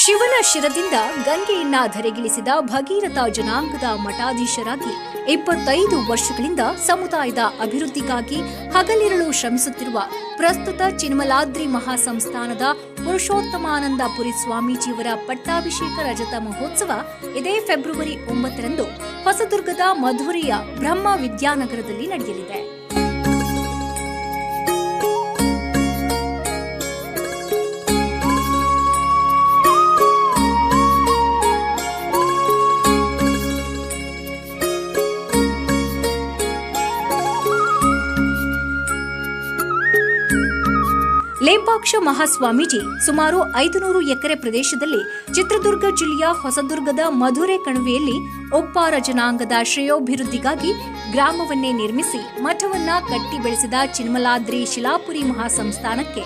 ಶಿವನ ಶಿರದಿಂದ ಗಂಗೆಯನ್ನ ಧರೆಗಿಳಿಸಿದ ಭಗೀರಥ ಜನಾಂಗದ ಮಠಾಧೀಶರಾಗಿ ಇಪ್ಪತ್ತೈದು ವರ್ಷಗಳಿಂದ ಸಮುದಾಯದ ಅಭಿವೃದ್ಧಿಗಾಗಿ ಹಗಲಿರುಳು ಶ್ರಮಿಸುತ್ತಿರುವ ಪ್ರಸ್ತುತ ಚಿನ್ಮಲಾದ್ರಿ ಮಹಾಸಂಸ್ಥಾನದ ಪುರುಷೋತ್ತಮಾನಂದ ಪುರಿ ಸ್ವಾಮೀಜಿಯವರ ಪಟ್ಟಾಭಿಷೇಕ ರಜತ ಮಹೋತ್ಸವ ಇದೇ ಫೆಬ್ರವರಿ ಒಂಬತ್ತರಂದು ಹೊಸದುರ್ಗದ ಮಧುರೆಯ ಬ್ರಹ್ಮ ವಿದ್ಯಾನಗರದಲ್ಲಿ ನಡೆಯಲಿದೆ. ಲೇಪಾಕ್ಷ ಮಹಾಸ್ವಾಮೀಜಿ ಸುಮಾರು ಐದುನೂರು ಎಕರೆ ಪ್ರದೇಶದಲ್ಲಿ ಚಿತ್ರದುರ್ಗ ಜಿಲ್ಲೆಯ ಹೊಸದುರ್ಗದ ಮಧುರೆ ಕಣಿವೆಯಲ್ಲಿ ಒಪ್ಪಾರ ಜನಾಂಗದ ಶ್ರೇಯೋಭಿವೃದ್ಧಿಗಾಗಿ ಗ್ರಾಮವನ್ನೇ ನಿರ್ಮಿಸಿ ಮಠವನ್ನ ಕಟ್ಟಿ ಬೆಳೆಸಿದ ಚಿನ್ಮಲಾದ್ರಿ ಶಿಲಾಪುರಿ ಮಹಾಸಂಸ್ಥಾನಕ್ಕೆ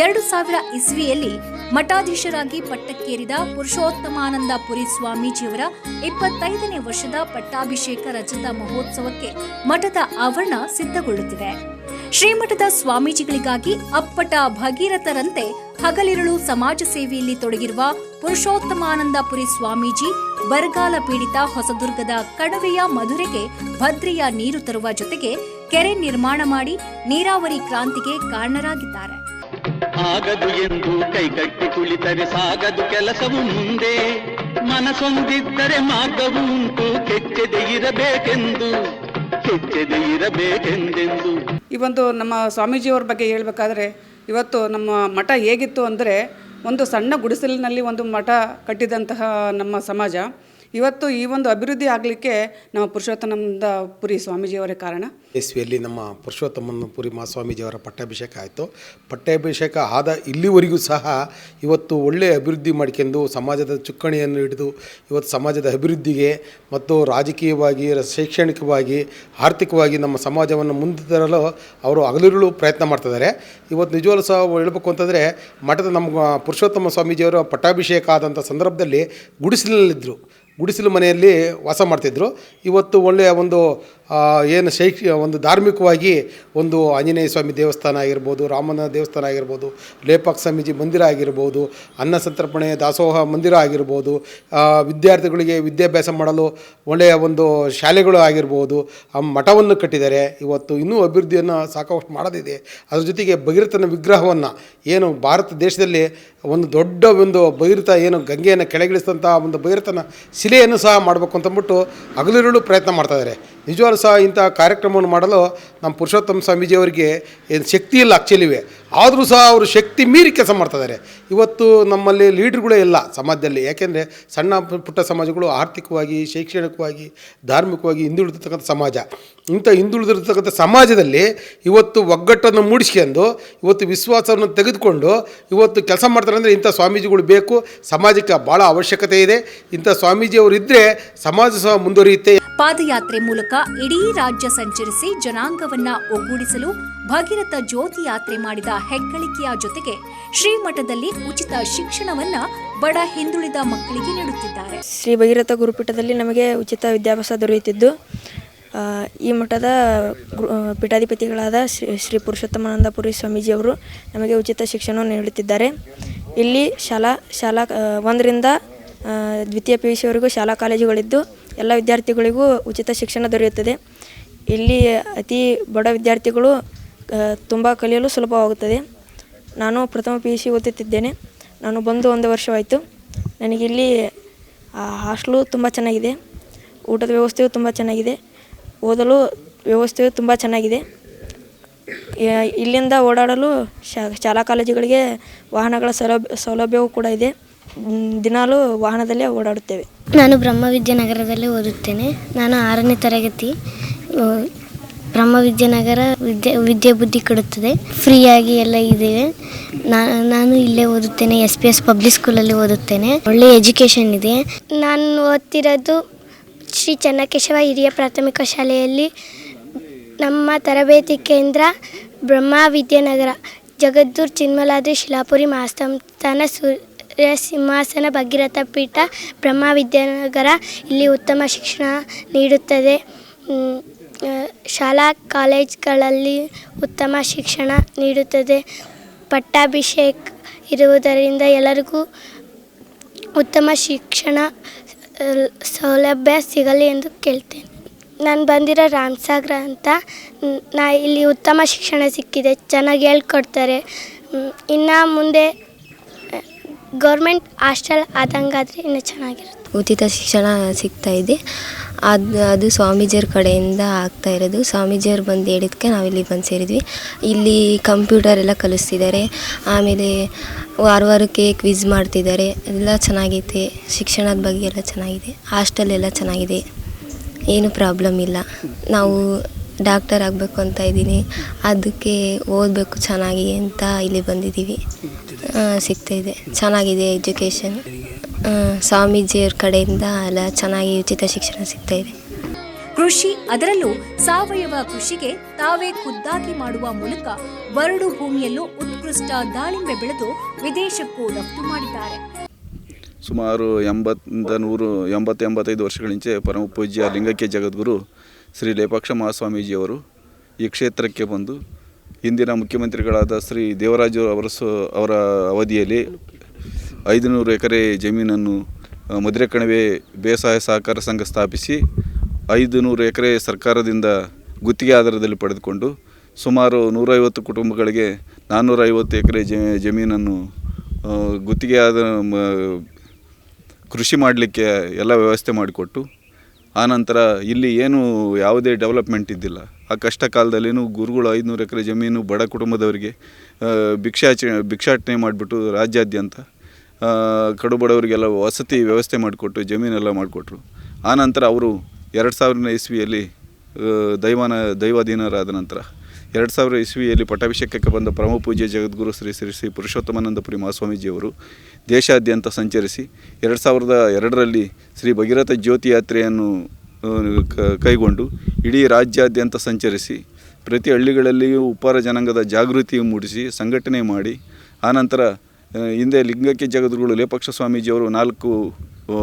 ಎರಡು ಸಾವಿರ ಇಸ್ವಿಯಲ್ಲಿ ಮಠಾಧೀಶರಾಗಿ ಪಟ್ಟಕ್ಕೇರಿದ ಪುರುಷೋತ್ತಮಾನಂದ ಪುರಿ ಸ್ವಾಮೀಜಿಯವರ ಇಪ್ಪತ್ತೈದನೇ ವರ್ಷದ ಪಟ್ಟಾಭಿಷೇಕ ರಜತ ಮಹೋತ್ಸವಕ್ಕೆ ಮಠದ ಆವರಣ ಸಿದ್ಧಗೊಳ್ಳುತ್ತಿದೆ. ಶ್ರೀಮಠದ ಸ್ವಾಮೀಜಿಗಳಿಗಾಗಿ ಅಪ್ಪಟ ಭಗೀರಥರಂತೆ ಹಗಲಿರುಳು ಸಮಾಜ ಸೇವೆಯಲ್ಲಿ ತೊಡಗಿರುವ ಪುರುಷೋತ್ತಮಾನಂದಪುರಿ ಸ್ವಾಮೀಜಿ, ಬರಗಾಲ ಪೀಡಿತ ಹೊಸದುರ್ಗದ ಕಡವೆಯ ಮಧುರೆಗೆ ಭದ್ರೆಯ ನೀರು ತರುವ ಜೊತೆಗೆ ಕೆರೆ ನಿರ್ಮಾಣ ಮಾಡಿ ನೀರಾವರಿ ಕ್ರಾಂತಿಗೆ ಕಾರಣರಾಗಿದ್ದಾರೆ. ಆಗದು ಎಂದು ಕೈಕಟ್ಟಿ ಕುಳಿತರೆ ಸಾಗದು ಕೆಲಸವು ಮುಂದೆ. ಮನಸೊಂದಿದ್ದರೆ ಮಾರ್ಗವು ಉಂಟು ಈ ಒಂದು ನಮ್ಮ ಸ್ವಾಮೀಜಿಯವ್ರ ಬಗ್ಗೆ ಹೇಳಬೇಕಾದ್ರೆ, ಇವತ್ತು ನಮ್ಮ ಮಠ ಹೇಗಿತ್ತು ಅಂದರೆ, ಒಂದು ಸಣ್ಣ ಗುಡಿಸಲಿನಲ್ಲಿ ಒಂದು ಮಠ ಕಟ್ಟಿದಂತಹ ನಮ್ಮ ಸಮಾಜ. ಇವತ್ತು ಈ ಒಂದು ಅಭಿವೃದ್ಧಿ ಆಗಲಿಕ್ಕೆ ನಮ್ಮ ಪುರುಷೋತ್ತಮ ಪುರಿ ಸ್ವಾಮೀಜಿಯವರೇ ಕಾರಣ. ಎಸ್ವಿಯಲ್ಲಿ ನಮ್ಮ ಪುರುಷೋತ್ತಮನ ಪುರಿ ಮಹಾಸ್ವಾಮೀಜಿಯವರ ಪಟ್ಟಾಭಿಷೇಕ ಆಯಿತು. ಪಟ್ಟಾಭಿಷೇಕ ಆದ ಇಲ್ಲಿವರೆಗೂ ಸಹ ಇವತ್ತು ಒಳ್ಳೆಯ ಅಭಿವೃದ್ಧಿ ಮಾಡ್ಕೊಂಡು ಸಮಾಜದ ಚುಕ್ಕಣಿಯನ್ನು ಹಿಡಿದು ಇವತ್ತು ಸಮಾಜದ ಅಭಿವೃದ್ಧಿಗೆ ಮತ್ತು ರಾಜಕೀಯವಾಗಿ, ಶೈಕ್ಷಣಿಕವಾಗಿ, ಆರ್ಥಿಕವಾಗಿ ನಮ್ಮ ಸಮಾಜವನ್ನು ಮುಂದೆ ತರಲು ಅವರು ಹಗಲಿರುಳು ಪ್ರಯತ್ನ ಮಾಡ್ತಿದ್ದಾರೆ. ಇವತ್ತು ನಿಜವಾಗ್ಲೂ ಸಹ ಹೇಳಬೇಕು ಅಂತಂದರೆ ಮಠದ ನಮ್ಮ ಪುರುಷೋತ್ತಮ ಸ್ವಾಮೀಜಿಯವರ ಪಟ್ಟಾಭಿಷೇಕ ಆದಂಥ ಸಂದರ್ಭದಲ್ಲಿ ಗುಡಿಸಲಿನಲ್ಲಿದ್ದರು. ಗುಡಿಸಲು ಮನೆಯಲ್ಲಿ ವಾಸ ಮಾಡ್ತಿದ್ರು. ಇವತ್ತು ಒಳ್ಳೆಯ ಒಂದು ಏನು ಶೈಕ್ಷ, ಒಂದು ಧಾರ್ಮಿಕವಾಗಿ ಒಂದು ಆಂಜನೇಯ ಸ್ವಾಮಿ ದೇವಸ್ಥಾನ ಆಗಿರ್ಬೋದು, ರಾಮನ ದೇವಸ್ಥಾನ ಆಗಿರ್ಬೋದು, ಲೇಪಾಕ್ ಸ್ವಾಮೀಜಿ ಮಂದಿರ ಆಗಿರ್ಬೋದು, ಅನ್ನ ಸಂತರ್ಪಣೆ, ದಾಸೋಹ ಮಂದಿರ ಆಗಿರ್ಬೋದು ವಿದ್ಯಾರ್ಥಿಗಳಿಗೆ ವಿದ್ಯಾಭ್ಯಾಸ ಮಾಡಲು ಒಳ್ಳೆಯ ಒಂದು ಶಾಲೆಗಳು ಆಗಿರ್ಬೋದು, ಆ ಮಠವನ್ನು ಕಟ್ಟಿದ್ದಾರೆ ಇವತ್ತು ಇನ್ನೂ ಅಭಿವೃದ್ಧಿಯನ್ನು ಸಾಕಷ್ಟು ಮಾಡೋದಿದೆ. ಅದ್ರ ಜೊತೆಗೆ ಭಗೀರಥನ ವಿಗ್ರಹವನ್ನು ಏನು ಭಾರತ ದೇಶದಲ್ಲಿ ಒಂದು ದೊಡ್ಡ ಒಂದು ಭಗೀರಥ ಏನು ಗಂಗೆಯನ್ನು ಕೆಳಗಿಳಿಸಿದಂಥ ಒಂದು ಭಗೀರಥನ ಶಿಲೆಯನ್ನು ಸಹ ಮಾಡಬೇಕು ಅಂತಂದ್ಬಿಟ್ಟು ಹಗಲಿರುಳು ಪ್ರಯತ್ನ ಮಾಡ್ತಾಯಿದ್ದಾರೆ ನಿಜವಾಗ್ಲೂ ಸಹ ಇಂಥ ಕಾರ್ಯಕ್ರಮವನ್ನು ಮಾಡಲು ನಮ್ಮ ಪುರುಷೋತ್ತಮ ಸ್ವಾಮೀಜಿಯವರಿಗೆ ಏನು ಶಕ್ತಿ ಇಲ್ಲ ಆ್ಯಕ್ಚುಲಿವೆ ಆದರೂ ಸಹ ಅವರು ಶಕ್ತಿ ಮೀರಿ ಕೆಲಸ ಮಾಡ್ತಾಯಿದ್ದಾರೆ ಇವತ್ತು ನಮ್ಮಲ್ಲಿ ಲೀಡ್ರ್ಗಳೇ ಇಲ್ಲ ಸಮಾಜದಲ್ಲಿ. ಯಾಕೆಂದರೆ ಸಣ್ಣ ಪುಟ್ಟ ಸಮಾಜಗಳು ಆರ್ಥಿಕವಾಗಿ, ಶೈಕ್ಷಣಿಕವಾಗಿ, ಧಾರ್ಮಿಕವಾಗಿ ಹಿಂದುಳಿದಿರ್ತಕ್ಕಂಥ ಸಮಾಜ. ಇಂಥ ಹಿಂದುಳಿದಿರ್ತಕ್ಕಂಥ ಸಮಾಜದಲ್ಲಿ ಇವತ್ತು ಒಗ್ಗಟ್ಟನ್ನು ಮೂಡಿಸ್ಕೊಂಡು ಇವತ್ತು ವಿಶ್ವಾಸವನ್ನು ತೆಗೆದುಕೊಂಡು ಇವತ್ತು ಕೆಲಸ ಮಾಡ್ತಾರೆ ಅಂದರೆ ಇಂಥ ಸ್ವಾಮೀಜಿಗಳು ಬೇಕು. ಸಮಾಜಕ್ಕೆ ಭಾಳ ಅವಶ್ಯಕತೆ ಇದೆ. ಇಂಥ ಸ್ವಾಮೀಜಿಯವರು ಇದ್ದರೆ ಸಮಾಜ ಸಹ ಮುಂದುವರಿಯುತ್ತೆ. ಪಾದಯಾತ್ರೆ ಮೂಲಕ ಇಡೀ ರಾಜ್ಯ ಸಂಚರಿಸಿ ಜನಾಂಗವನ್ನ ಒಗ್ಗೂಡಿಸಲು ಭಗೀರಥ ಜ್ಯೋತಿ ಯಾತ್ರೆ ಮಾಡಿದ ಹೆಗ್ಗಳಿಕೆಯ ಜೊತೆಗೆ ಶ್ರೀಮಠದಲ್ಲಿ ಉಚಿತ ಶಿಕ್ಷಣವನ್ನ ಬಡ ಹಿಂದುಳಿದ ಮಕ್ಕಳಿಗೆ ನೀಡುತ್ತಿದ್ದಾರೆ. ಶ್ರೀ ಭಗೀರಥ ಗುರುಪೀಠದಲ್ಲಿ ನಮಗೆ ಉಚಿತ ವಿದ್ಯಾಭ್ಯಾಸ ದೊರೆಯುತ್ತಿದ್ದು ಈ ಮಠದ ಪೀಠಾಧಿಪತಿಗಳಾದ ಶ್ರೀ ಶ್ರೀ ಪುರುಷೋತ್ತಮಾನಂದಪುರಿ ಸ್ವಾಮೀಜಿಯವರು ನಮಗೆ ಉಚಿತ ಶಿಕ್ಷಣವನ್ನು ನೀಡುತ್ತಿದ್ದಾರೆ. ಇಲ್ಲಿ ಶಾಲಾ ಶಾಲಾ ಒಂದರಿಂದ ದ್ವಿತೀಯ ಪಿ ಯು ಸಿವರೆಗೂ ಶಾಲಾ ಕಾಲೇಜುಗಳಿದ್ದು ಎಲ್ಲ ವಿದ್ಯಾರ್ಥಿಗಳಿಗೂ ಉಚಿತ ಶಿಕ್ಷಣ ದೊರೆಯುತ್ತದೆ. ಇಲ್ಲಿ ಅತಿ ಬಡ ವಿದ್ಯಾರ್ಥಿಗಳು ತುಂಬ ಕಲಿಯಲು ಸುಲಭವಾಗುತ್ತದೆ. ನಾನು ಪ್ರಥಮ ಪಿ ಯು ಸಿ ಓದುತ್ತಿದ್ದೇನೆ. ನಾನು ಬಂದು ಒಂದು ವರ್ಷವಾಯಿತು. ನನಗಿಲ್ಲಿ ಹಾಸ್ಟ್ಲು ತುಂಬ ಚೆನ್ನಾಗಿದೆ. ಊಟದ ವ್ಯವಸ್ಥೆಯು ತುಂಬ ಚೆನ್ನಾಗಿದೆ. ಓದಲು ವ್ಯವಸ್ಥೆಯು ತುಂಬ ಚೆನ್ನಾಗಿದೆ. ಇಲ್ಲಿಂದ ಓಡಾಡಲು ಶಾಲಾ ಕಾಲೇಜುಗಳಿಗೆ ವಾಹನಗಳ ಸೌಲಭ್ಯ, ಸೌಲಭ್ಯವೂ ಕೂಡ ಇದೆ. ದಿನಾಲೂ ವಾಹನದಲ್ಲೇ ಓಡಾಡುತ್ತೇವೆ. ನಾನು ಬ್ರಹ್ಮವಿದ್ಯಾನಗರದಲ್ಲಿ ಓದುತ್ತೇನೆ. ನಾನು ಆರನೇ ತರಗತಿ. ಬ್ರಹ್ಮವಿದ್ಯಾನಗರ ವಿದ್ಯೆ ವಿದ್ಯೆ ಬುದ್ಧಿ ಕೊಡುತ್ತದೆ. ಫ್ರೀಯಾಗಿ ಎಲ್ಲ ಇದೆ ನಾನು ನಾನು ಇಲ್ಲೇ ಓದುತ್ತೇನೆ. ಎಸ್ ಪಿ ಎಸ್ ಪಬ್ಲಿಕ್ ಸ್ಕೂಲಲ್ಲಿ ಓದುತ್ತೇನೆ. ಒಳ್ಳೆಯ ಎಜುಕೇಷನ್ ಇದೆ. ನಾನು ಓದ್ತಿರೋದು ಶ್ರೀ ಚನ್ನಕೇಶವ ಹಿರಿಯ ಪ್ರಾಥಮಿಕ ಶಾಲೆಯಲ್ಲಿ ನಮ್ಮ ತರಬೇತಿ ಕೇಂದ್ರ ಬ್ರಹ್ಮ ವಿದ್ಯಾನಗರ ಜಗದ್ದೂರ್ ಚಿನ್ಮಲಾದ್ರಿ ಶಿಲಾಪುರಿ ಮಹಾಸಂಸ್ಥಾನ ಸೂರ್ಯ ಸಿಂಹಾಸನ ಭಗೀರಥ ಪೀಠ ಬ್ರಹ್ಮ ವಿದ್ಯಾನಗರ ಇಲ್ಲಿ ಉತ್ತಮ ಶಿಕ್ಷಣ ನೀಡುತ್ತದೆ. ಶಾಲಾ ಕಾಲೇಜ್ಗಳಲ್ಲಿ ಉತ್ತಮ ಶಿಕ್ಷಣ ನೀಡುತ್ತದೆ. ಪಟ್ಟಾಭಿಷೇಕ್ ಇರುವುದರಿಂದ ಎಲ್ಲರಿಗೂ ಉತ್ತಮ ಶಿಕ್ಷಣ ಸೌಲಭ್ಯ ಸಿಗಲಿ ಎಂದು ಕೇಳ್ತೇನೆ. ನಾನು ಬಂದಿರೋ ರಾಮಸಾಗರ ಅಂತ, ನ್- ಇಲ್ಲಿ ಉತ್ತಮ ಶಿಕ್ಷಣ ಸಿಕ್ಕಿದೆ, ಚೆನ್ನಾಗಿ ಹೇಳ್ಕೊಡ್ತಾರೆ. ಇನ್ನು ಮುಂದೆ ಗೌರ್ಮೆಂಟ್ ಹಾಸ್ಟೆಲ್ ಆದಂಗಾದರೆ ಇನ್ನೂ ಚೆನ್ನಾಗಿರುತ್ತೆ. ಉಚಿತ ಶಿಕ್ಷಣ ಸಿಗ್ತಾ ಇದೆ. ಅದು ಅದು ಸ್ವಾಮೀಜಿಯವ್ರ ಕಡೆಯಿಂದ ಆಗ್ತಾ ಇರೋದು. ಸ್ವಾಮೀಜಿಯವ್ರು ಬಂದು ಹೇಳಿದ್ಕೆ ನಾವು ಇಲ್ಲಿ ಬಂದು ಸೇರಿದ್ವಿ. ಇಲ್ಲಿ ಕಂಪ್ಯೂಟರ್ ಎಲ್ಲ ಕಲಿಸ್ತಿದ್ದಾರೆ. ಆಮೇಲೆ ವಾರ ವಾರಕ್ಕೆ ಕ್ವಿಝ್ ಮಾಡ್ತಿದ್ದಾರೆ. ಎಲ್ಲ ಚೆನ್ನಾಗೈತೆ. ಶಿಕ್ಷಣದ ಬಗ್ಗೆ ಎಲ್ಲ ಚೆನ್ನಾಗಿದೆ. ಹಾಸ್ಟೆಲ್ ಎಲ್ಲ ಚೆನ್ನಾಗಿದೆ. ಏನು ಪ್ರಾಬ್ಲಮ್ ಇಲ್ಲ. ನಾವು ಡಾಕ್ಟರ್ ಆಗಬೇಕು ಅಂತ ಇದ್ದೀನಿ. ಅದಕ್ಕೆ ಓದಬೇಕು ಚೆನ್ನಾಗಿ ಅಂತ ಇಲ್ಲಿ ಬಂದಿದ್ದೀವಿ. ಸಿಗ್ತಾಯಿದೆ ಸಿಗ್ತಾ ಇದೆ ಚೆನ್ನಾಗಿದೆ ಎಜುಕೇಷನ್. ಸ್ವಾಮೀಜಿಯವ್ರ ಕಡೆಯಿಂದ ಎಲ್ಲ ಚೆನ್ನಾಗಿ ಉಚಿತ ಶಿಕ್ಷಣ ಸಿಗ್ತಾಯಿದೆ. ಇದೆ ಕೃಷಿ ಅದರಲ್ಲೂ ಸಾವಯವ ಕೃಷಿಗೆ ತಾವೇ ಖುದ್ದಾಗಿ ಮಾಡುವ ಮೂಲಕ ಬರಡು ಭೂಮಿಯಲ್ಲೂ ಉತ್ಕೃಷ್ಟ ದಾಳಿಂಬೆ ಬೆಳೆದು ವಿದೇಶಕ್ಕೂ ರಫ್ತು ಮಾಡಿದ್ದಾರೆ. ಸುಮಾರು ಎಂಬತ್ತ ನೂರು ಎಂಬತ್ತು ಎಂಬತ್ತೈದು ವರ್ಷಗಳಿಂಚೆ ಪರಮ ಪೂಜ್ಯ ಲಿಂಗಕ್ಕೆ ಜಗದ್ಗುರು ಶ್ರೀ ಲೇಪಾಕ್ಷ ಮಹಾಸ್ವಾಮೀಜಿಯವರು ಈ ಕ್ಷೇತ್ರಕ್ಕೆ ಬಂದು ಹಿಂದಿನ ಮುಖ್ಯಮಂತ್ರಿಗಳಾದ ಶ್ರೀ ದೇವರಾಜು ಅವರ ಅವರ ಅವಧಿಯಲ್ಲಿ ಐದುನೂರು ಎಕರೆ ಜಮೀನನ್ನು ಮದುರೆ ಕಣಿವೆ ಬೇಸಾಯ ಸಹಕಾರ ಸಂಘ ಸ್ಥಾಪಿಸಿ ಐದು ನೂರು ಎಕರೆ ಸರ್ಕಾರದಿಂದ ಗುತ್ತಿಗೆ ಆಧಾರದಲ್ಲಿ ಪಡೆದುಕೊಂಡು ಸುಮಾರು ನೂರೈವತ್ತು ಕುಟುಂಬಗಳಿಗೆ ನಾನ್ನೂರೈವತ್ತು ಎಕರೆ ಜಮೀನನ್ನು ಗುತ್ತಿಗೆ ಆದ ಕೃಷಿ ಮಾಡಲಿಕ್ಕೆ ಎಲ್ಲ ವ್ಯವಸ್ಥೆ ಮಾಡಿಕೊಟ್ಟು ಆನಂತರ ಇಲ್ಲಿ ಏನು ಯಾವುದೇ ಡೆವಲಪ್ಮೆಂಟ್ ಇದ್ದಿಲ್ಲ. ಆ ಕಷ್ಟ ಕಾಲದಲ್ಲೇನು ಗುರುಗಳು ಐದುನೂರು ಎಕರೆ ಜಮೀನು ಬಡ ಕುಟುಂಬದವರಿಗೆ ಭಿಕ್ಷಾಚ ಭಿಕ್ಷಾಟನೆ ಮಾಡಿಬಿಟ್ಟು ರಾಜ್ಯಾದ್ಯಂತ ಕಡು ಬಡವರಿಗೆಲ್ಲ ವಸತಿ ವ್ಯವಸ್ಥೆ ಮಾಡಿಕೊಟ್ಟು ಜಮೀನೆಲ್ಲ ಮಾಡಿಕೊಟ್ರು. ಆನಂತರ ಅವರು ಎರಡು ಸಾವಿರನೇ ಇಸ್ವಿಯಲ್ಲಿ ದೈವಾನ, ದೈವಾಧೀನರಾದ ನಂತರ ಎರಡು ಸಾವಿರ ಇಸ್ವಿಯಲ್ಲಿ ಪಟ್ಟಾಭಿಷೇಕಕ್ಕೆ ಬಂದ ಪರಮ ಪೂಜ್ಯ ಜಗದ್ಗುರು ಶ್ರೀ ಶ್ರೀ ಶ್ರೀ ಪುರುಷೋತ್ತಮಾನಂದಪುರಿ ಮಹಾಸ್ವಾಮೀಜಿಯವರು ದೇಶಾದ್ಯಂತ ಸಂಚರಿಸಿ ಎರಡು ಸಾವಿರದ ಎರಡರಲ್ಲಿ ಶ್ರೀ ಭಗೀರಥ ಜ್ಯೋತಿ ಯಾತ್ರೆಯನ್ನು ಕೈಗೊಂಡು ಇಡೀ ರಾಜ್ಯಾದ್ಯಂತ ಸಂಚರಿಸಿ ಪ್ರತಿ ಹಳ್ಳಿಗಳಲ್ಲಿಯೂ ಉಪ್ಪಾರ ಜನಾಂಗದ ಜಾಗೃತಿ ಮೂಡಿಸಿ ಸಂಘಟನೆ ಮಾಡಿ ಆನಂತರ ಹಿಂದೆ ಲಿಂಗಕ್ಕೆ ಜಗದ್ಗುರುಗಳು ಲೇಪಕ್ಷ ಸ್ವಾಮೀಜಿಯವರು ನಾಲ್ಕು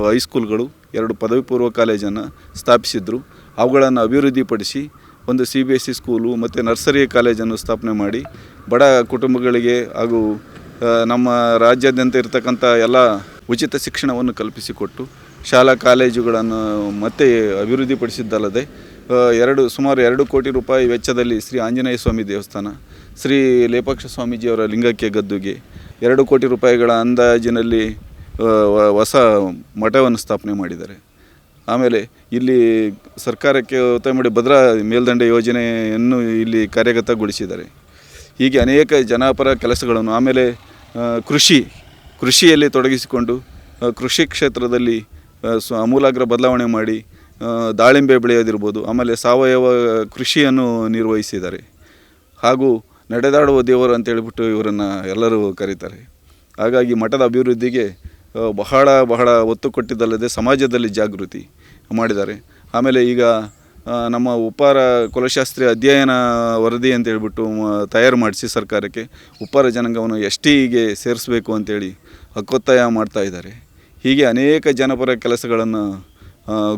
ಹೈಸ್ಕೂಲ್ಗಳು, ಎರಡು ಪದವಿ ಪೂರ್ವ ಕಾಲೇಜನ್ನು ಸ್ಥಾಪಿಸಿದ್ರು. ಅವುಗಳನ್ನು ಅಭಿವೃದ್ಧಿಪಡಿಸಿ ಒಂದು C B S C school ಮತ್ತು ನರ್ಸರಿ ಕಾಲೇಜನ್ನು ಸ್ಥಾಪನೆ ಮಾಡಿ ಬಡ ಕುಟುಂಬಗಳಿಗೆ ಹಾಗೂ ನಮ್ಮ ರಾಜ್ಯಾದ್ಯಂತ ಇರತಕ್ಕಂಥ ಎಲ್ಲ ಉಚಿತ ಶಿಕ್ಷಣವನ್ನು ಕಲ್ಪಿಸಿಕೊಟ್ಟು ಶಾಲಾ ಕಾಲೇಜುಗಳನ್ನು ಮತ್ತೆ ಅಭಿವೃದ್ಧಿಪಡಿಸಿದ್ದಲ್ಲದೆ ಎರಡು, ಸುಮಾರು ಎರಡು ಕೋಟಿ ರೂಪಾಯಿ ವೆಚ್ಚದಲ್ಲಿ ಶ್ರೀ ಆಂಜನೇಯ ಸ್ವಾಮಿ ದೇವಸ್ಥಾನ, ಶ್ರೀ ಲೇಪಾಕ್ಷ ಸ್ವಾಮೀಜಿಯವರ ಲಿಂಗಕ್ಕೆ ಗದ್ದುಗೆ, ಎರಡು ಕೋಟಿ ರೂಪಾಯಿಗಳ ಅಂದಾಜಿನಲ್ಲಿ ಹೊಸ ಮಠವನ್ನು ಸ್ಥಾಪನೆ ಮಾಡಿದ್ದಾರೆ. ಆಮೇಲೆ ಇಲ್ಲಿ ಸರ್ಕಾರಕ್ಕೆ ಒತ್ತಾಯ ಮಾಡಿ ಭದ್ರಾ ಮೇಲ್ದಂಡೆ ಯೋಜನೆಯನ್ನು ಇಲ್ಲಿ ಕಾರ್ಯಗತಗೊಳಿಸಿದ್ದಾರೆ. ಹೀಗೆ ಅನೇಕ ಜನಪರ ಕೆಲಸಗಳನ್ನು ಆಮೇಲೆ ಕೃಷಿ, ಕೃಷಿಯಲ್ಲಿ ತೊಡಗಿಸಿಕೊಂಡು ಕೃಷಿ ಕ್ಷೇತ್ರದಲ್ಲಿ ಸ್ವ ಆಮೂಲಾಗ್ರ ಬದಲಾವಣೆ ಮಾಡಿ ದಾಳಿಂಬೆ ಬೆಳೆಯೋದಿರ್ಬೋದು, ಆಮೇಲೆ ಸಾವಯವ ಕೃಷಿಯನ್ನು ನಿರ್ವಹಿಸಿದ್ದಾರೆ. ಹಾಗೂ ನಡೆದಾಡುವ ದೇವರು ಅಂತ ಹೇಳಿಬಿಟ್ಟು ಇವರನ್ನು ಎಲ್ಲರೂ ಕರೀತಾರೆ. ಹಾಗಾಗಿ ಮಠದ ಅಭಿವೃದ್ಧಿಗೆ ಬಹಳ ಬಹಳ ಒತ್ತು ಕೊಟ್ಟಿದ್ದಲ್ಲದೆ ಸಮಾಜದಲ್ಲಿ ಜಾಗೃತಿ ಮಾಡಿದ್ದಾರೆ. ಆಮೇಲೆ ಈಗ ನಮ್ಮ ಉಪ್ಪಾರ ಕುಲಶಾಸ್ತ್ರೀಯ ಅಧ್ಯಯನ ವರದಿ ಅಂತ ಹೇಳ್ಬಿಟ್ಟು ತಯಾರು ಮಾಡಿಸಿ ಸರ್ಕಾರಕ್ಕೆ, ಉಪ್ಪಾರ ಜನಾಂಗವನ್ನು ಎಸ್ ಟಿಗೆ ಸೇರಿಸಬೇಕು ಅಂತೇಳಿ ಹಕ್ಕೊತ್ತಾಯ ಮಾಡ್ತಾ ಇದ್ದಾರೆ. ಹೀಗೆ ಅನೇಕ ಜನಪರ ಕೆಲಸಗಳನ್ನು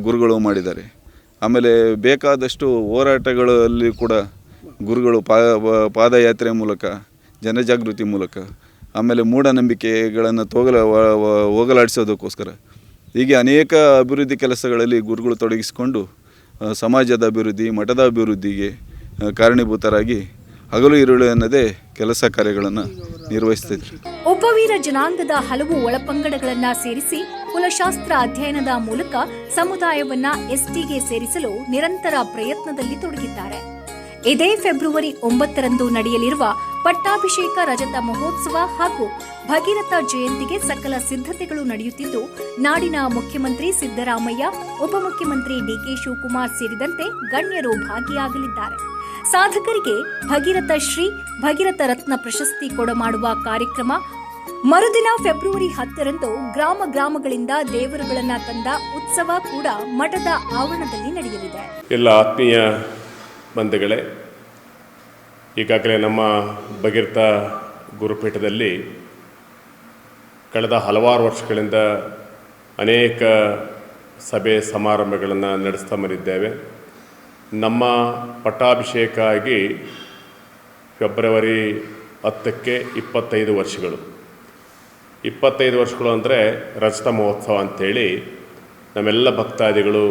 ಗುರುಗಳು ಮಾಡಿದ್ದಾರೆ. ಆಮೇಲೆ ಬೇಕಾದಷ್ಟು ಹೋರಾಟಗಳಲ್ಲಿ ಕೂಡ ಗುರುಗಳು ಪಾದಯಾತ್ರೆ ಮೂಲಕ, ಜನಜಾಗೃತಿ ಮೂಲಕ ಆಮೇಲೆ ಮೂಢನಂಬಿಕೆಗಳನ್ನು ತೋಗಲ ಹೋಗಲಾಡಿಸೋದಕ್ಕೋಸ್ಕರ. ಹೀಗೆ ಅನೇಕ ಅಭಿವೃದ್ಧಿ ಕೆಲಸಗಳಲ್ಲಿ ಗುರುಗಳು ತೊಡಗಿಸಿಕೊಂಡು ಸಮಾಜದ ಅಭಿವೃದ್ಧಿ, ಮಠದ ಅಭಿವೃದ್ಧಿಗೆ ಕಾರಣೀಭೂತರಾಗಿ ಹಗಲು ಇರುಳು ಎನ್ನದೇ ಕೆಲಸ ಕಾರ್ಯಗಳನ್ನು ನಿರ್ವಹಿಸುತ್ತಿದ್ದರು ಉಪವೀರ ಜನಾಂಗದ ಹಲವು ಒಳಪಂಗಡಗಳನ್ನು ಸೇರಿಸಿ ಕುಲಶಾಸ್ತ್ರ ಅಧ್ಯಯನದ ಮೂಲಕ ಸಮುದಾಯವನ್ನ ಎಸ್ಟಿಗೆ ಸೇರಿಸಲು ನಿರಂತರ ಪ್ರಯತ್ನದಲ್ಲಿ ತೊಡಗಿದ್ದಾರೆ. ಇದೇ ಫೆಬ್ರವರಿ ಒಂಬತ್ತರಂದು ನಡೆಯಲಿರುವ ಪಟ್ಟಾಭಿಷೇಕ ರಜತ ಮಹೋತ್ಸವ ಹಾಗೂ ಭಗೀರಥ ಜಯಂತಿಗೆ ಸಕಲ ಸಿದ್ಧತೆಗಳು ನಡೆಯುತ್ತಿದ್ದು, ನಾಡಿನ ಮುಖ್ಯಮಂತ್ರಿ ಸಿದ್ದರಾಮಯ್ಯ ಉಪಮುಖ್ಯಮಂತ್ರಿ ಡಿಕೆ ಶಿವಕುಮಾರ್ ಸೇರಿದಂತೆ ಗಣ್ಯರು ಭಾಗಿಯಾಗಲಿದ್ದಾರೆ. ಸಾಧಕರಿಗೆ ಭಗೀರಥ ಶ್ರೀ, ಭಗೀರಥ ರತ್ನ ಪ್ರಶಸ್ತಿ ಕೊಡಮಾಡುವ ಕಾರ್ಯಕ್ರಮ ಮರುದಿನ ಫೆಬ್ರವರಿ ಹತ್ತರಂದು ಗ್ರಾಮ ಗ್ರಾಮಗಳಿಂದ ದೇವರುಗಳನ್ನ ತಂದ ಉತ್ಸವ ಕೂಡ ಮಠದ ಆವರಣದಲ್ಲಿ ನಡೆಯಲಿದೆ. ಎಲ್ಲ ಆತ್ಮೀಯ ಬಂಧುಗಳೇ, ಈಗಾಗಲೇ ನಮ್ಮ ಭಗೀರಥ ಗುರುಪೀಠದಲ್ಲಿ ಕಳೆದ ಹಲವಾರು ವರ್ಷಗಳಿಂದ ಅನೇಕ ಸಭೆ ಸಮಾರಂಭಗಳನ್ನು ನಡೆಸ್ತಾ ಬಂದಿದ್ದೇವೆ. ನಮ್ಮ ಪಟ್ಟಾಭಿಷೇಕ ಆಗಿ ಫೆಬ್ರವರಿ ಹತ್ತಕ್ಕೆ ಇಪ್ಪತ್ತೈದು ವರ್ಷಗಳು. ಇಪ್ಪತ್ತೈದು ವರ್ಷಗಳು ಅಂದರೆ ರಜತ ಮಹೋತ್ಸವ ಅಂಥೇಳಿ ನಮ್ಮೆಲ್ಲ ಭಕ್ತಾದಿಗಳು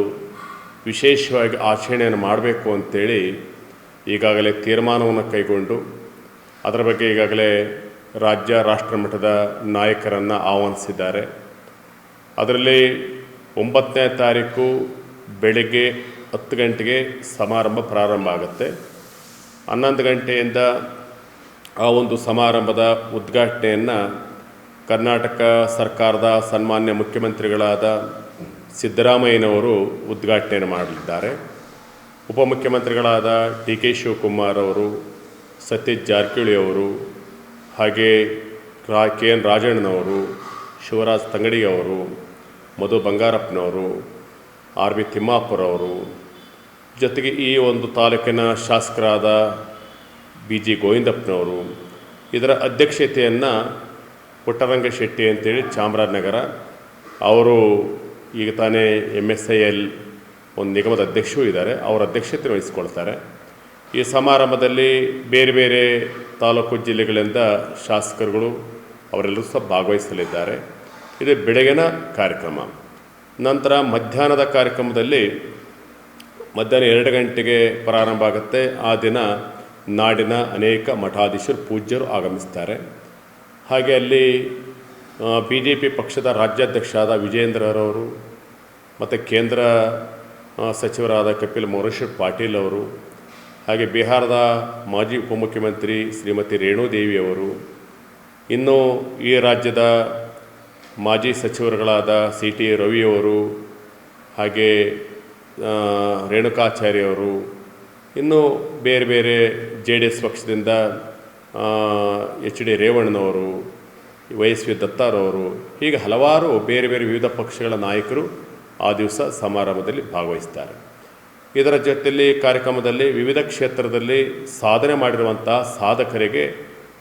ವಿಶೇಷವಾಗಿ ಆಚರಣೆಯನ್ನು ಮಾಡಬೇಕು ಅಂತೇಳಿ ಈಗಾಗಲೇ ತೀರ್ಮಾನವನ್ನು ಕೈಗೊಂಡು ಅದರ ಬಗ್ಗೆ ಈಗಾಗಲೇ ರಾಜ್ಯ ರಾಷ್ಟ್ರ ಮಟ್ಟದ ನಾಯಕರನ್ನು ಆಹ್ವಾನಿಸಿದ್ದಾರೆ. ಅದರಲ್ಲಿ ಒಂಬತ್ತನೇ ತಾರೀಕು ಬೆಳಗ್ಗೆ ಹತ್ತು ಗಂಟೆಗೆ ಸಮಾರಂಭ ಪ್ರಾರಂಭ ಆಗುತ್ತೆ. ಹನ್ನೊಂದು ಗಂಟೆಯಿಂದ ಆ ಒಂದು ಸಮಾರಂಭದ ಉದ್ಘಾಟನೆಯನ್ನು ಕರ್ನಾಟಕ ಸರ್ಕಾರದ ಸನ್ಮಾನ್ಯ ಮುಖ್ಯಮಂತ್ರಿಗಳಾದ ಸಿದ್ದರಾಮಯ್ಯನವರು ಉದ್ಘಾಟನೆಯನ್ನು ಮಾಡಲಿದ್ದಾರೆ. ಉಪಮುಖ್ಯಮಂತ್ರಿಗಳಾದ ಡಿ ಕೆ ಶಿವಕುಮಾರ್ ಅವರು ಸತೀಶ್ ಜಾರಕಿಹೊಳಿ ಅವರು, ಹಾಗೆ ರಾ ಕೆ ಎನ್ ರಾಜಣ್ಣನವರು, ಶಿವರಾಜ್ ತಂಗಡಿ ಅವರು, ಮಧು ಬಂಗಾರಪ್ಪನವರು ಆರ್ ಬಿ ತಿಮ್ಮಾಪುರವರು, ಜೊತೆಗೆ ಈ ಒಂದು ತಾಲೂಕಿನ ಶಾಸಕರಾದ ಬಿ ಜಿ ಗೋವಿಂದಪ್ಪನವರು, ಇದರ ಅಧ್ಯಕ್ಷತೆಯನ್ನು ಪುಟ್ಟರಂಗ ಶೆಟ್ಟಿ ಅಂತೇಳಿ ಚಾಮರಾಜನಗರ, ಅವರು ಈಗ ತಾನೇ ಎಂ ಎಸ್ ಐ ಎಲ್ ಒಂದು ನಿಗಮದ ಅಧ್ಯಕ್ಷರು ಇದ್ದಾರೆ. ಅವರ ಅಧ್ಯಕ್ಷತೆ ವಹಿಸ್ಕೊಳ್ತಾರೆ. ಈ ಸಮಾರಂಭದಲ್ಲಿ ಬೇರೆ ಬೇರೆ ತಾಲೂಕು ಜಿಲ್ಲೆಗಳಿಂದ ಶಾಸಕರುಗಳು ಅವರೆಲ್ಲರೂ ಸಹ ಭಾಗವಹಿಸಲಿದ್ದಾರೆ. ಇದು ಬೆಳಗಿನ ಕಾರ್ಯಕ್ರಮ. ನಂತರ ಮಧ್ಯಾಹ್ನದ ಕಾರ್ಯಕ್ರಮದಲ್ಲಿ ಮಧ್ಯಾಹ್ನ ಎರಡು ಗಂಟೆಗೆ ಪ್ರಾರಂಭ ಆಗುತ್ತೆ. ಆ ದಿನ ನಾಡಿನ ಅನೇಕ ಮಠಾಧೀಶರು, ಪೂಜ್ಯರು ಆಗಮಿಸ್ತಾರೆ. ಹಾಗೆ ಅಲ್ಲಿ ಬಿ ಜೆ ಪಿ ಪಕ್ಷದ ರಾಜ್ಯಾಧ್ಯಕ್ಷರಾದ ವಿಜೇಂದ್ರರವರು ಮತ್ತು ಕೇಂದ್ರ ಸಚಿವರಾದ ಕಪಿಲ್ ಮೋರೇಶ್ವರ್ ಪಾಟೀಲ್ ಅವರು, ಹಾಗೆ ಬಿಹಾರದ ಮಾಜಿ ಉಪಮುಖ್ಯಮಂತ್ರಿ ಶ್ರೀಮತಿ ರೇಣುದೇವಿ ಅವರು, ಇನ್ನು ಈ ರಾಜ್ಯದ ಮಾಜಿ ಸಚಿವರುಗಳಾದ ಸಿ ಟಿ ರವಿಯವರು ಹಾಗೆ ರೇಣುಕಾಚಾರ್ಯವರು ಇನ್ನು ಬೇರೆ ಬೇರೆ ಜೆ ಡಿ ಎಸ್ ಪಕ್ಷದಿಂದ ಎಚ್ ಡಿ ರೇವಣ್ಣನವರು, ವೈ ಎಸ್ ವಿ ದತ್ತಾರವರು, ಹೀಗೆ ಹಲವಾರು ಬೇರೆ ಬೇರೆ ವಿವಿಧ ಪಕ್ಷಗಳ ನಾಯಕರು ಆ ದಿವಸ ಸಮಾರಂಭದಲ್ಲಿ ಭಾಗವಹಿಸ್ತಾರೆ. ಇದರ ಜೊತೆಯಲ್ಲಿ ಕಾರ್ಯಕ್ರಮದಲ್ಲಿ ವಿವಿಧ ಕ್ಷೇತ್ರದಲ್ಲಿ ಸಾಧನೆ ಮಾಡಿರುವಂಥ ಸಾಧಕರಿಗೆ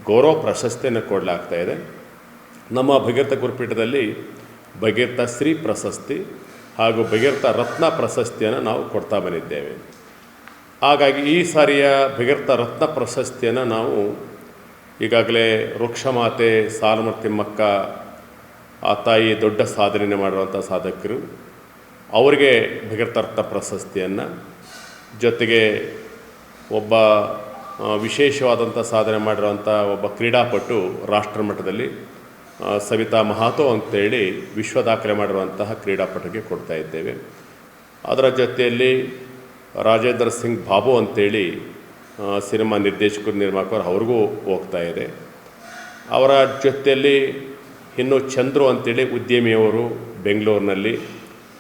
ಗೌರವ ಪ್ರಶಸ್ತಿಯನ್ನು ಕೊಡಲಾಗ್ತಾ ಇದೆ. ನಮ್ಮ ಭಗೀರ್ಥ ಗುರುಪೀಠದಲ್ಲಿ ಭಗೀರ್ಥ ಶ್ರೀ ಪ್ರಶಸ್ತಿ ಹಾಗೂ ಭಗೀರ್ಥ ರತ್ನ ಪ್ರಶಸ್ತಿಯನ್ನು ನಾವು ಕೊಡ್ತಾ ಬಂದಿದ್ದೇವೆ. ಹಾಗಾಗಿ ಈ ಸಾರಿಯ ಭಗೀರ್ಥ ರತ್ನ ಪ್ರಶಸ್ತಿಯನ್ನು ನಾವು ಈಗಾಗಲೇ ವೃಕ್ಷಮಾತೆ ಸಾಲುಮರ್ತಿಮ್ಮಕ್ಕ ಆ ತಾಯಿ ದೊಡ್ಡ ಸಾಧನೆ ಮಾಡಿರುವಂಥ ಸಾಧಕರು ಅವರಿಗೆ ಭಗೀರ್ಥಾರ್ಥ ಪ್ರಶಸ್ತಿಯನ್ನು, ಜೊತೆಗೆ ಒಬ್ಬ ವಿಶೇಷವಾದಂಥ ಸಾಧನೆ ಮಾಡಿರುವಂಥ ಒಬ್ಬ ಕ್ರೀಡಾಪಟು ರಾಷ್ಟ್ರ ಮಟ್ಟದಲ್ಲಿ ಸವಿತಾ ಮಹಾತೋ ಅಂತೇಳಿ ವಿಶ್ವ ದಾಖಲೆ ಮಾಡಿರುವಂತಹ ಕ್ರೀಡಾಪಟುಗೆ ಕೊಡ್ತಾ ಇದ್ದೇವೆ. ಅದರ ಜೊತೆಯಲ್ಲಿ ರಾಜೇಂದ್ರ ಸಿಂಗ್ ಬಾಬು ಅಂತೇಳಿ ಸಿನಿಮಾ ನಿರ್ದೇಶಕರು, ನಿರ್ಮಾಪಕರು ಅವ್ರಿಗೂ ಹೋಗ್ತಾ ಇದೆ. ಅವರ ಜೊತೆಯಲ್ಲಿ ಇನ್ನು ಚಂದ್ರು ಅಂತೇಳಿ ಉದ್ಯಮಿಯವರು ಬೆಂಗಳೂರಿನಲ್ಲಿ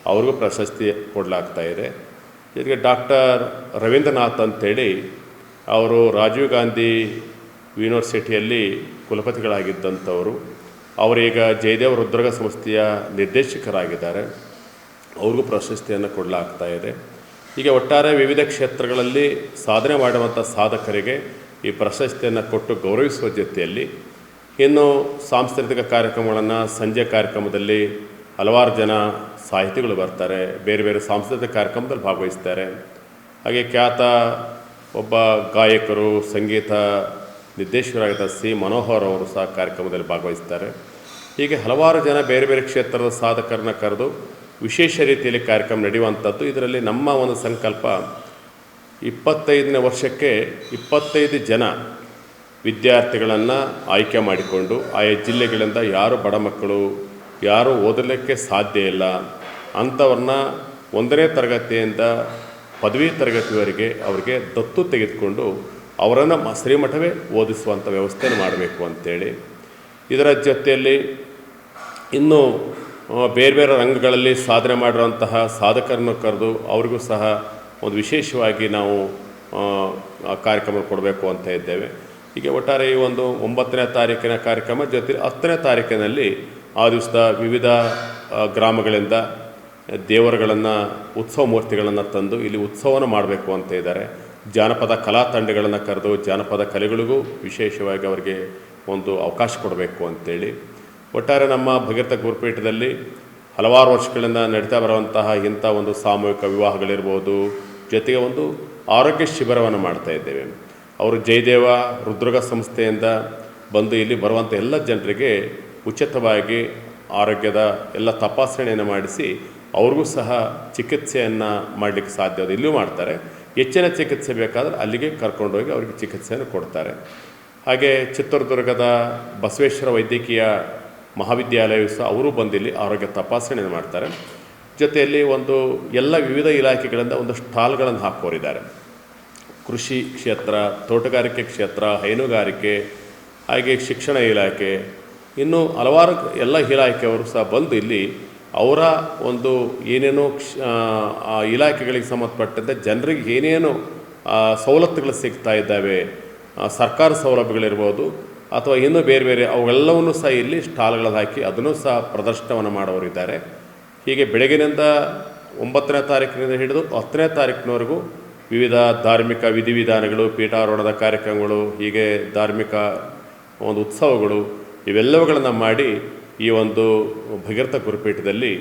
ಅವ್ರಿಗೂ ಪ್ರಶಸ್ತಿ ಕೊಡಲಾಗ್ತಾ ಇದೆ. ಜೊತೆಗೆ ಡಾಕ್ಟರ್ ರವೀಂದ್ರನಾಥ್ ಅಂತೇಳಿ ಅವರು ರಾಜೀವ್ ಗಾಂಧಿ ಯೂನಿವರ್ಸಿಟಿಯಲ್ಲಿ ಕುಲಪತಿಗಳಾಗಿದ್ದಂಥವರು. ಅವರೀಗ ಜಯದೇವ ರುದ್ರಗ ಸಂಸ್ಥೆಯ ನಿರ್ದೇಶಕರಾಗಿದ್ದಾರೆ. ಅವ್ರಿಗೂ ಪ್ರಶಸ್ತಿಯನ್ನು ಕೊಡಲಾಗ್ತಾ ಇದೆ. ಹೀಗೆ ಒಟ್ಟಾರೆ ವಿವಿಧ ಕ್ಷೇತ್ರಗಳಲ್ಲಿ ಸಾಧನೆ ಮಾಡುವಂಥ ಸಾಧಕರಿಗೆ ಈ ಪ್ರಶಸ್ತಿಯನ್ನು ಕೊಟ್ಟು ಗೌರವಿಸುವ ಜೊತೆಯಲ್ಲಿ ಇನ್ನು ಸಾಂಸ್ಕೃತಿಕ ಕಾರ್ಯಕ್ರಮಗಳನ್ನು, ಸಂಜೆ ಕಾರ್ಯಕ್ರಮದಲ್ಲಿ ಹಲವಾರು ಜನ ಸಾಹಿತಿಗಳು ಬರ್ತಾರೆ, ಬೇರೆ ಬೇರೆ ಸಾಂಸ್ಕೃತಿಕ ಕಾರ್ಯಕ್ರಮದಲ್ಲಿ ಭಾಗವಹಿಸ್ತಾರೆ. ಹಾಗೆ ಖ್ಯಾತ ಒಬ್ಬ ಗಾಯಕರು, ಸಂಗೀತ ನಿರ್ದೇಶಕರಾಗಿದ್ದ ಸಿ. ಮನೋಹರ್ ಅವರು ಸಹ ಕಾರ್ಯಕ್ರಮದಲ್ಲಿ ಭಾಗವಹಿಸ್ತಾರೆ. ಹೀಗೆ ಹಲವಾರು ಜನ ಬೇರೆ ಬೇರೆ ಕ್ಷೇತ್ರದ ಸಾಧಕರನ್ನ ಕರೆದು ವಿಶೇಷ ರೀತಿಯಲ್ಲಿ ಕಾರ್ಯಕ್ರಮ ನಡೆಯುವಂಥದ್ದು. ಇದರಲ್ಲಿ ನಮ್ಮ ಒಂದು ಸಂಕಲ್ಪ, ಇಪ್ಪತ್ತೈದನೇ ವರ್ಷಕ್ಕೆ ಇಪ್ಪತ್ತೈದು ಜನ ವಿದ್ಯಾರ್ಥಿಗಳನ್ನು ಆಯ್ಕೆ ಮಾಡಿಕೊಂಡು, ಆಯಾ ಜಿಲ್ಲೆಗಳಿಂದ ಯಾರು ಬಡ ಮಕ್ಕಳು ಯಾರು ಓದಲಿಕ್ಕೆ ಸಾಧ್ಯ ಇಲ್ಲ. ಅಂಥವ್ರನ್ನ ಒಂದನೇ ತರಗತಿಯಿಂದ ಪದವಿ ತರಗತಿವರೆಗೆ ಅವರಿಗೆ ದತ್ತು ತೆಗೆದುಕೊಂಡು ಅವರನ್ನು ಶ್ರೀಮಠವೇ ಓದಿಸುವಂಥ ವ್ಯವಸ್ಥೆಯನ್ನು ಮಾಡಬೇಕು ಅಂತೇಳಿ ಇದರ ಜೊತೆಯಲ್ಲಿ ಇನ್ನೂ ಬೇರೆ ಬೇರೆ ರಂಗಗಳಲ್ಲಿ ಸಾಧನೆ ಮಾಡಿರುವಂತಹ ಸಾಧಕರನ್ನು ಕರೆದು ಅವರಿಗೂ ಸಹ ಒಂದು ವಿಶೇಷವಾಗಿ ನಾವು ಕಾರ್ಯಕ್ರಮ ಕೊಡಬೇಕು ಅಂತ ಇದ್ದೇವೆ. ಹೀಗೆ ಒಟ್ಟಾರೆ ಈ ಒಂದು ಒಂಬತ್ತನೇ ತಾರೀಕಿನ ಕಾರ್ಯಕ್ರಮ ಜೊತೆ ಹತ್ತನೇ ತಾರೀಕಿನಲ್ಲಿ ಆ ದಿವಸ ವಿವಿಧ ಗ್ರಾಮಗಳಿಂದ ದೇವರುಗಳನ್ನು, ಉತ್ಸವ ಮೂರ್ತಿಗಳನ್ನು ತಂದು ಇಲ್ಲಿ ಉತ್ಸವನ ಮಾಡಬೇಕು ಅಂತ ಇದ್ದಾರೆ. ಜಾನಪದ ಕಲಾ ತಂಡಗಳನ್ನು ಕರೆದು ಜಾನಪದ ಕಲೆಗಳಿಗೂ ವಿಶೇಷವಾಗಿ ಅವರಿಗೆ ಒಂದು ಅವಕಾಶ ಕೊಡಬೇಕು ಅಂತೇಳಿ. ಒಟ್ಟಾರೆ ನಮ್ಮ ಭಗೀರಥ ಗುರುಪೀಠದಲ್ಲಿ ಹಲವಾರು ವರ್ಷಗಳಿಂದ ನಡೀತಾ ಬರುವಂತಹ ಇಂಥ ಒಂದು ಸಾಮೂಹಿಕ ವಿವಾಹಗಳಿರ್ಬೋದು, ಜೊತೆಗೆ ಒಂದು ಆರೋಗ್ಯ ಶಿಬಿರವನ್ನು ಮಾಡ್ತಾ ಇದ್ದೇವೆ. ಅವರು ಜಯದೇವ, ರುದ್ರಗ ಸಂಸ್ಥೆಯಿಂದ ಬಂದು ಇಲ್ಲಿ ಬರುವಂಥ ಎಲ್ಲ ಜನರಿಗೆ ಉಚಿತವಾಗಿ ಆರೋಗ್ಯದ ಎಲ್ಲ ತಪಾಸಣೆಯನ್ನು ಮಾಡಿಸಿ ಅವ್ರಿಗೂ ಸಹ ಚಿಕಿತ್ಸೆಯನ್ನು ಮಾಡಲಿಕ್ಕೆ ಸಾಧ್ಯ ಇಲ್ಲೂ ಮಾಡ್ತಾರೆ. ಹೆಚ್ಚಿನ ಚಿಕಿತ್ಸೆ ಬೇಕಾದರೆ ಅಲ್ಲಿಗೆ ಕರ್ಕೊಂಡೋಗಿ ಅವರಿಗೆ ಚಿಕಿತ್ಸೆಯನ್ನು ಕೊಡ್ತಾರೆ. ಹಾಗೆ ಚಿತ್ರದುರ್ಗದ ಬಸವೇಶ್ವರ ವೈದ್ಯಕೀಯ ಮಹಾವಿದ್ಯಾಲಯವು ಸಹ ಅವರು ಬಂದಿಲ್ಲಿ ಆರೋಗ್ಯ ತಪಾಸಣೆಯನ್ನು ಮಾಡ್ತಾರೆ. ಜೊತೆಯಲ್ಲಿ ಒಂದು ಎಲ್ಲ ವಿವಿಧ ಇಲಾಖೆಗಳಿಂದ ಒಂದು ಸ್ಟಾಲ್ಗಳನ್ನು ಹಾಕೋರಿದ್ದಾರೆ ಕೃಷಿ ಕ್ಷೇತ್ರ, ತೋಟಗಾರಿಕೆ ಕ್ಷೇತ್ರ, ಹೈನುಗಾರಿಕೆ, ಹಾಗೆ ಶಿಕ್ಷಣ ಇಲಾಖೆ ಇನ್ನು ಹಲವಾರು ಎಲ್ಲ ಇಲಾಖೆಯವರು ಸಹ ಬಂದು ಇಲ್ಲಿ ಅವರ ಒಂದು ಏನೇನೋ ಕ್ಷ ಇಲಾಖೆಗಳಿಗೆ ಸಂಬಂಧಪಟ್ಟಂತೆ ಜನರಿಗೆ ಏನೇನು ಸವಲತ್ತುಗಳು ಸಿಗ್ತಾ ಇದ್ದಾವೆ ಸರ್ಕಾರ ಸೌಲಭ್ಯಗಳಿರ್ಬೋದು, ಅಥವಾ ಇನ್ನೂ ಬೇರೆ ಬೇರೆ ಅವೆಲ್ಲವನ್ನೂ ಸಹ ಇಲ್ಲಿ ಸ್ಟಾಲ್ಗಳಲ್ಲಿ ಹಾಕಿ ಅದನ್ನು ಸಹ ಪ್ರದರ್ಶನವನ್ನು ಮಾಡೋರಿದ್ದಾರೆ ಹೀಗೆ ಬೆಳಗಿನಿಂದ ಒಂಬತ್ತನೇ ತಾರೀಕಿನಿಂದ ಹಿಡಿದು ಹತ್ತನೇ ತಾರೀಕಿನವರೆಗೂ ವಿವಿಧ ಧಾರ್ಮಿಕ ವಿಧಿವಿಧಾನಗಳು, ಪೀಠಾರೋಹಣದ ಕಾರ್ಯಕ್ರಮಗಳು, ಹೀಗೆ ಧಾರ್ಮಿಕ ಒಂದು ಉತ್ಸವಗಳು ಇವೆಲ್ಲವುಗಳನ್ನು ಮಾಡಿ ಈ ಒಂದು ಭಗೀರಥ ಗುರುಪೀಠದಲ್ಲಿ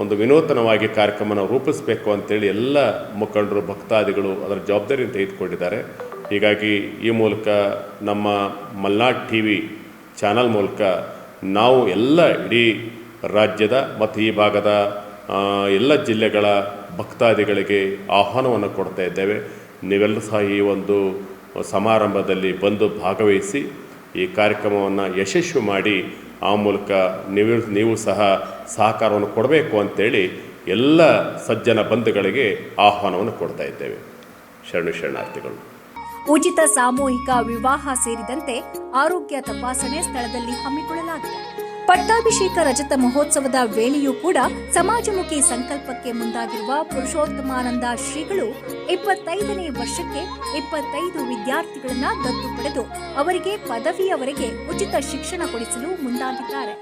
ಒಂದು ವಿನೂತನವಾಗಿ ಕಾರ್ಯಕ್ರಮನ ರೂಪಿಸಬೇಕು ಅಂತೇಳಿ ಎಲ್ಲ ಮುಖಂಡರು, ಭಕ್ತಾದಿಗಳು ಅದರ ಜವಾಬ್ದಾರಿಯನ್ನು ತೆಗೆದುಕೊಂಡಿದ್ದಾರೆ. ಹೀಗಾಗಿ ಈ ಮೂಲಕ ನಮ್ಮ ಮಲ್ನಾಡ್ ಟಿ ವಿ ಚಾನಲ್ ಮೂಲಕ ನಾವು ಎಲ್ಲ ಇಡೀ ರಾಜ್ಯದ ಮತ್ತು ಈ ಭಾಗದ ಎಲ್ಲ ಜಿಲ್ಲೆಗಳ ಭಕ್ತಾದಿಗಳಿಗೆ ಆಹ್ವಾನವನ್ನು ಕೊಡ್ತಾ ಇದ್ದೇವೆ. ನೀವೆಲ್ಲರೂ ಸಹ ಈ ಒಂದು ಸಮಾರಂಭದಲ್ಲಿ ಬಂದು ಭಾಗವಹಿಸಿ ಈ ಕಾರ್ಯಕ್ರಮವನ್ನು ಯಶಸ್ವಿ ಮಾಡಿ ಆ ಮೂಲಕ ನೀವು ನೀವು ಸಹ ಸಹಕಾರವನ್ನು ಕೊಡಬೇಕು ಅಂತೇಳಿ ಎಲ್ಲ ಸಜ್ಜನ ಬಂಧುಗಳಿಗೆ ಆಹ್ವಾನವನ್ನು ಕೊಡ್ತಾ ಇದ್ದೇವೆ. ಶರಣು ಶರಣಾರ್ಥಿಗಳು. ಉಚಿತ ಸಾಮೂಹಿಕ ವಿವಾಹ ಸೇರಿದಂತೆ ಆರೋಗ್ಯ ತಪಾಸಣೆ ಸ್ಥಳದಲ್ಲಿ ಹಮ್ಮಿಕೊಳ್ಳಲಾಗಿದೆ. ಪಟ್ಟಾಭಿಷೇಕ ರಜತ ಮಹೋತ್ಸವದ ವೇಳೆಯೂ ಕೂಡ ಸಮಾಜಮುಖಿ ಸಂಕಲ್ಪಕ್ಕೆ ಮುಂದಾಗಿರುವ ಪುರುಷೋತ್ತಮಾನಂದ ಶ್ರೀಗಳು ಇಪ್ಪತ್ತೈದನೇ ವರ್ಷಕ್ಕೆ ಇಪ್ಪತ್ತೈದು ವಿದ್ಯಾರ್ಥಿಗಳನ್ನ ದತ್ತು ಪಡೆದು ಅವರಿಗೆ ಪದವಿಯವರೆಗೆ ಉಚಿತ ಶಿಕ್ಷಣ ಕೊಡಿಸಲು ಮುಂದಾಗಿದ್ದಾರೆ.